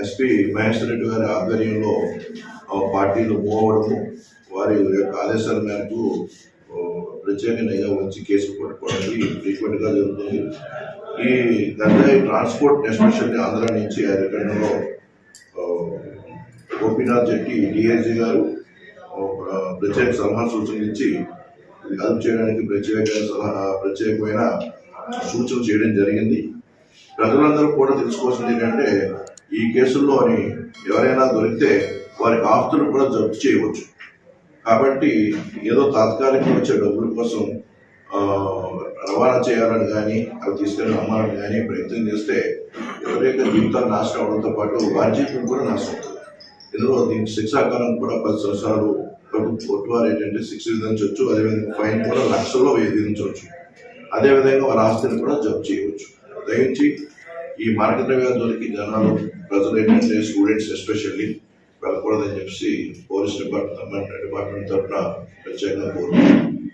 SP Maheshwara Reddy గారి ఆధ్వర్యంలో ఆ, పార్టీలు మూవ్ వారి యొక్క ఆదేశాల మేరకు ప్రత్యేక నిఘా వచ్చి కేసు పట్టుకోవడానికి ఫ్రీక్వెంట్గా జరుగుతుంది. ఈ గంజాయి ట్రాన్స్పోర్ట్ ఎస్పెషల్లీ ఆంధ్ర నుంచి అరికండలో గోపీనాథ్ జెట్టి డిఐజీ గారు ప్రత్యేక సలహా సూచనలు ఇచ్చి అదుపు చేయడానికి ప్రత్యేక సలహా ప్రత్యేకమైన సూచనలు చేయడం జరిగింది. ప్రజలందరూ కూడా తెలుసుకోవాల్సింది ఏంటంటే ఈ కేసుల్లోని ఎవరైనా దొరికితే వారికి ఆస్తులు కూడా జప్తు చేయవచ్చు. కాబట్టి ఏదో తాత్కాలికంగా వచ్చే డబ్బుల కోసం రవాణా చేయాలని కానీ అవి తీసుకెళ్ళి అమ్మాలని కానీ ప్రయత్నం చేస్తే ఎవరైతే జీవితాలు నాశనం అవడంతో పాటు వారి జీవితం కూడా నాశనం అవుతుంది ఇందులో దీనికి శిక్షాకాలం కూడా పది సంవత్సరాలు ప్రభుత్వ కొట్టువారు ఏంటంటే శిక్ష విధించవచ్చు అదేవిధంగా ఫైన్ కూడా లక్షల్లో విధించవచ్చు. అదేవిధంగా వారి ఆస్తిని కూడా జప్తు చేయవచ్చు. దయించి ఈ మార్కెట్ ద్రవ్యాలకి జనాలు ప్రజలు ఏంటంటే స్టూడెంట్స్ ఎస్పెషల్లీ వెళ్ళకూడదని చెప్పి పోలీస్ డిపార్ట్మెంట్ డిపార్ట్మెంట్ తరఫున ప్రత్యేకంగా కోరుతున్నాను